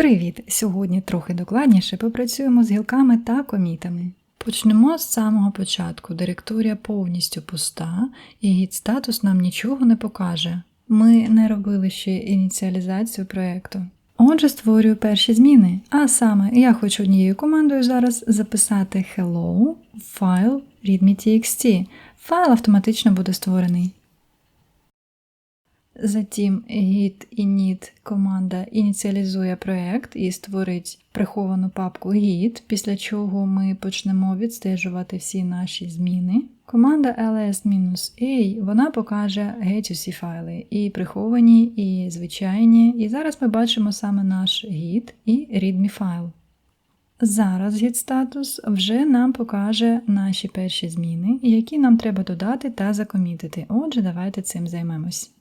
Привіт! Сьогодні трохи докладніше попрацюємо з гілками та комітами. Почнемо з самого початку. Директорія повністю пуста, і гід статус нам нічого не покаже. Ми не робили ще ініціалізацію проєкту. Отже, створюю перші зміни. А саме, я хочу однією командою зараз записати hello в файл readme.txt. Файл автоматично буде створений. Затім git init команда ініціалізує проект і створить приховану папку git, після чого ми почнемо відстежувати всі наші зміни. Команда ls-a вона покаже геть усі файли, і приховані, і звичайні. І зараз ми бачимо саме наш git і readme файл. Зараз git статус вже нам покаже наші перші зміни, які нам треба додати та закомітити. Отже, давайте цим займемось.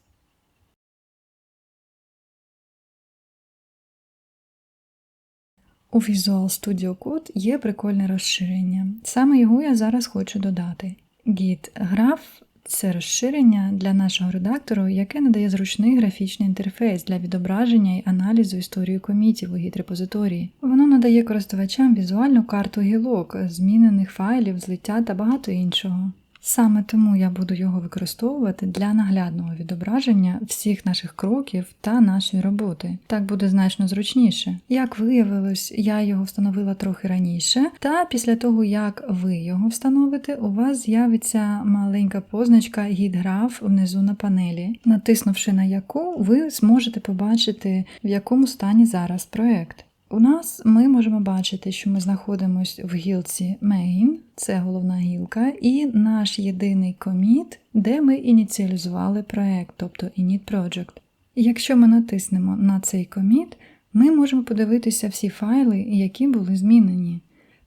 У Visual Studio Code є прикольне розширення. Саме його я зараз хочу додати. Git Graph – це розширення для нашого редактору, яке надає зручний графічний інтерфейс для відображення і аналізу історії комітів у Git репозиторії. Воно надає користувачам візуальну карту гілок, змінених файлів, злиття та багато іншого. Саме тому я буду його використовувати для наглядного відображення всіх наших кроків та нашої роботи. Так буде значно зручніше. Як виявилось, я його встановила трохи раніше, та після того, як ви його встановите, у вас з'явиться маленька позначка гідграф внизу на панелі, натиснувши на яку ви зможете побачити, в якому стані зараз проект. У нас ми можемо бачити, що ми знаходимося в гілці Main, це головна гілка, і наш єдиний коміт, де ми ініціалізували проект, тобто init project. Якщо ми натиснемо на цей коміт, ми можемо подивитися всі файли, які були змінені.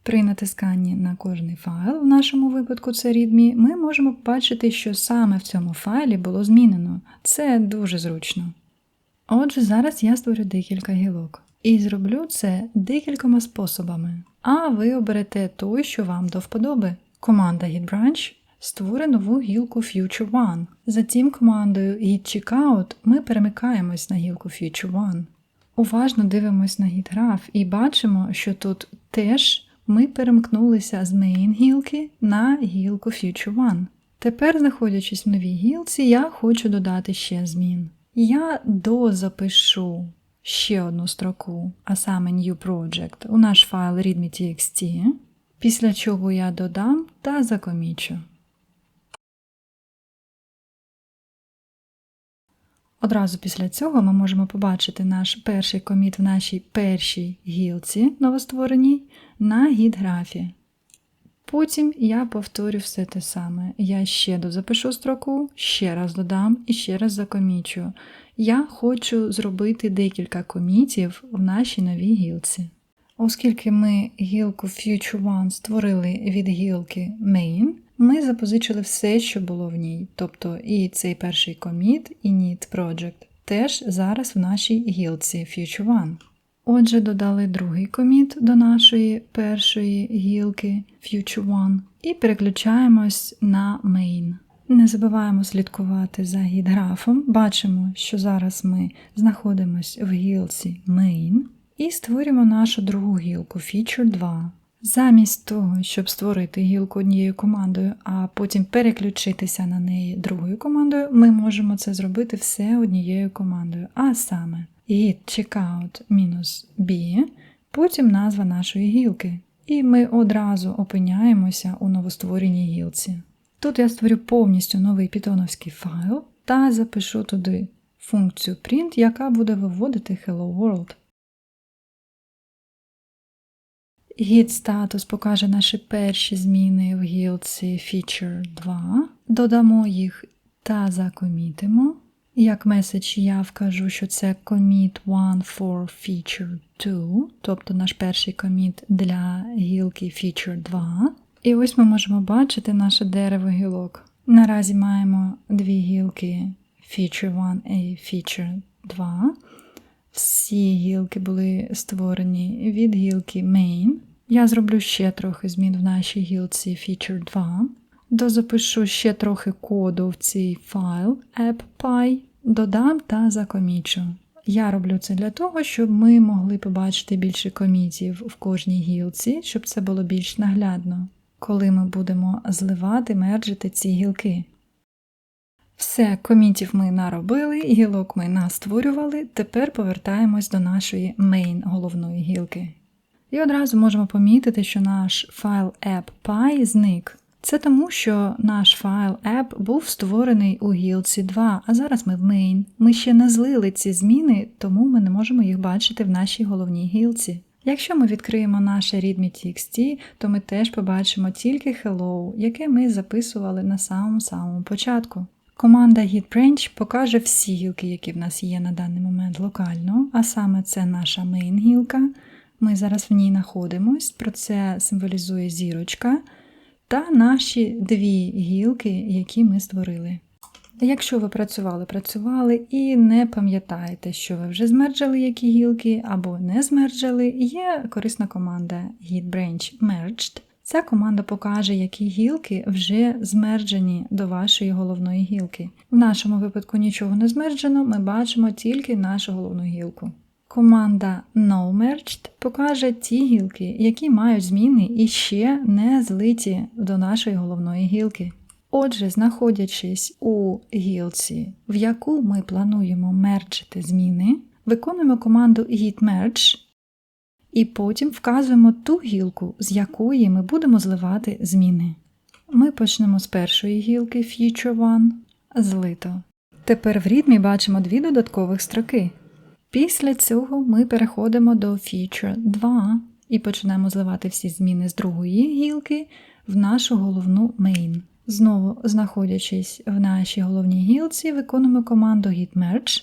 При натисканні на кожний файл, в нашому випадку це readme, ми можемо побачити, що саме в цьому файлі було змінено. Це дуже зручно. Отже, зараз я створю декілька гілок. І зроблю це декількома способами. А ви оберете той, що вам до вподоби. Команда GitBranch створить нову гілку Future One. Затім командою Git Checkout ми перемикаємось на гілку Future One. Уважно дивимось на GitGraph і бачимо, що тут теж ми перемкнулися з main гілки на гілку Future One. Тепер, знаходячись в новій гілці, я хочу додати ще змін. Я дозапишу ще одну строку, а саме New Project, у наш файл readme.txt, після чого я додам та закомічу. Одразу після цього ми можемо побачити наш перший коміт в нашій першій гілці новоствореній на гід-графі. Потім я повторю все те саме. Я ще дозапишу строку, ще раз додам і ще раз закомічу. Я хочу зробити декілька комітів в нашій новій гілці. Оскільки ми гілку Future One створили від гілки Main, ми запозичили все, що було в ній, тобто і цей перший коміт, і Need Project, теж зараз в нашій гілці Future One. Отже, додали другий коміт до нашої першої гілки Future One і переключаємось на Main. Не забуваємо слідкувати за гідграфом. Бачимо, що зараз ми знаходимося в гілці Main і створюємо нашу другу гілку Feature 2. Замість того, щоб створити гілку однією командою, а потім переключитися на неї другою командою, ми можемо це зробити все однією командою, а саме git checkout-b, потім назва нашої гілки. І ми одразу опиняємося у новоствореній гілці. Тут я створю повністю новий питоновський файл та запишу туди функцію print, яка буде виводити Hello World. Git статус покаже наші перші зміни в гілці Feature 2. Додамо їх та закомітимо. Як меседж я вкажу, що це commit 1 for feature 2, тобто наш перший коміт для гілки feature 2. І ось ми можемо бачити наше дерево гілок. Наразі маємо дві гілки Feature 1 і Feature 2. Всі гілки були створені від гілки Main. Я зроблю ще трохи змін в нашій гілці Feature 2. Дозапишу ще трохи коду в цей файл app.py, додам та закомічу. Я роблю це для того, щоб ми могли побачити більше комітів в кожній гілці, щоб це було більш наглядно, коли ми будемо зливати, мерджити ці гілки. Все, комітів ми наробили, гілок ми настворювали, тепер повертаємось до нашої main головної гілки. І одразу можемо помітити, що наш файл app.py зник. Це тому, що наш файл app був створений у гілці 2, а зараз ми в main. Ми ще не злили ці зміни, тому ми не можемо їх бачити в нашій головній гілці. Якщо ми відкриємо наше readme.txt, то ми теж побачимо тільки hello, яке ми записували на самому-самому початку. Команда git-branch покаже всі гілки, які в нас є на даний момент локально, а саме це наша main гілка. Ми зараз в ній знаходимось, про це символізує зірочка, та наші дві гілки, які ми створили. Якщо ви працювали, працювали і не пам'ятаєте, що ви вже змерджили які гілки або не змерджили, є корисна команда git-branch merged. Ця команда покаже, які гілки вже змерджені до вашої головної гілки. В нашому випадку нічого не змерджено, ми бачимо тільки нашу головну гілку. Команда NoMerged покаже ті гілки, які мають зміни і ще не злиті до нашої головної гілки. Отже, знаходячись у гілці, в яку ми плануємо мерджити зміни, виконуємо команду git-merge і потім вказуємо ту гілку, з якої ми будемо зливати зміни. Ми почнемо з першої гілки Feature 1 злито. Тепер в рідмі бачимо дві додаткових строки. Після цього ми переходимо до Feature 2 і почнемо зливати всі зміни з другої гілки в нашу головну main. Знову, знаходячись в нашій головній гілці, виконуємо команду git merge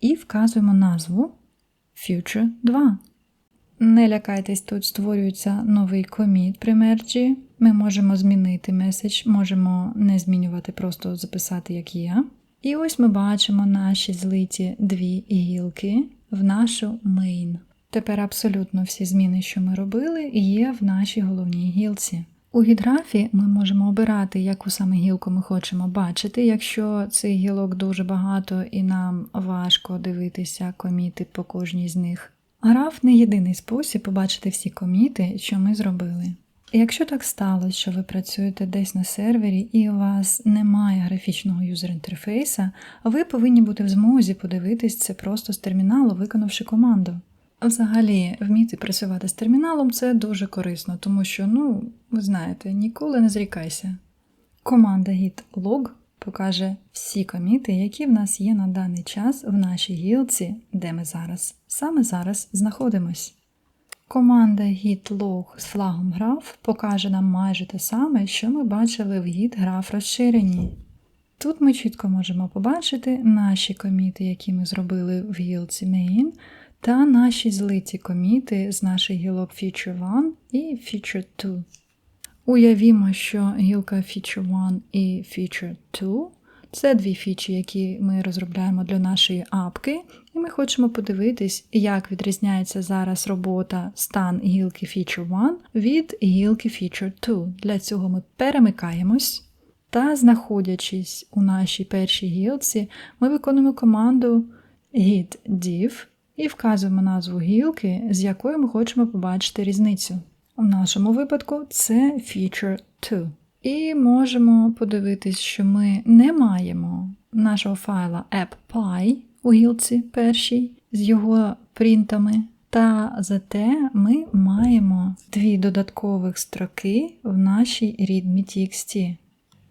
і вказуємо назву Future 2. Не лякайтесь, тут створюється новий коміт при мерджі. Ми можемо змінити меседж, можемо не змінювати, просто записати, як є. І ось ми бачимо наші злиті дві гілки в нашу main. Тепер абсолютно всі зміни, що ми робили, є в нашій головній гілці. У гідрафі ми можемо обирати, яку саме гілку ми хочемо бачити. Якщо цих гілок дуже багато і нам важко дивитися коміти по кожній з них. Граф не єдиний спосіб побачити всі коміти, що ми зробили. Якщо так сталося, що ви працюєте десь на сервері і у вас немає графічного юзер-інтерфейса, ви повинні бути в змозі подивитись це просто з терміналу, виконавши команду. Взагалі, вміти працювати з терміналом це дуже корисно, тому що, ну, ви знаєте, ніколи не зрікайся. Команда git log покаже всі коміти, які в нас є на даний час в нашій гілці, де ми зараз саме зараз знаходимось. Команда git log з флагом graph покаже нам майже те саме, що ми бачили в git graph розширенні. Тут ми чітко можемо побачити наші коміти, які ми зробили в гілці main, та наші злиті коміти з наших гілок Feature 1 і Feature 2. Уявімо, що гілка Feature 1 і Feature 2 це дві фічі, які ми розробляємо для нашої апки, і ми хочемо подивитись, як відрізняється зараз робота стан гілки Feature 1 від гілки Feature 2. Для цього ми перемикаємось. Та, знаходячись у нашій першій гілці, ми виконуємо команду git div і вказуємо назву гілки, з якою ми хочемо побачити різницю. У нашому випадку це Feature 2. І можемо подивитись, що ми не маємо нашого файла app.py у гілці першій з його принтами. Та зате ми маємо дві додаткових строки в нашій readme.txt.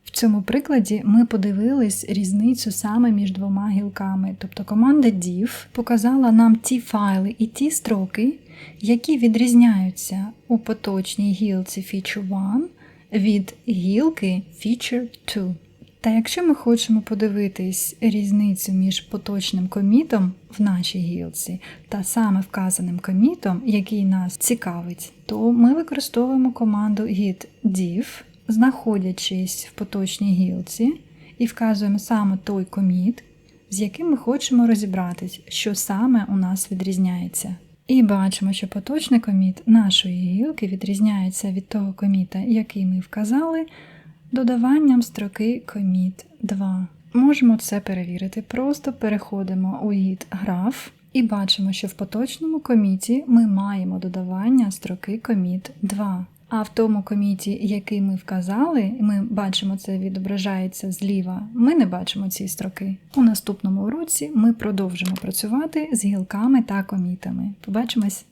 В цьому прикладі ми подивились різницю саме між двома гілками. Тобто команда div показала нам ті файли і ті строки, які відрізняються у поточній гілці Feature 1 від гілки Feature 2. Та якщо ми хочемо подивитись різницю між поточним комітом в нашій гілці та саме вказаним комітом, який нас цікавить, то ми використовуємо команду git div, знаходячись в поточній гілці, і вказуємо саме той коміт, з яким ми хочемо розібратись, що саме у нас відрізняється. І бачимо, що поточний коміт нашої гілки відрізняється від того коміта, який ми вказали, додаванням строки коміт 2. Можемо це перевірити. Просто переходимо у гід граф І бачимо, що в поточному коміті ми маємо додавання строки коміт 2. А в тому коміті, який ми вказали, ми бачимо це відображається зліва. Ми не бачимо ці строки. У наступному уроці ми продовжимо працювати з гілками та комітами. Побачимось!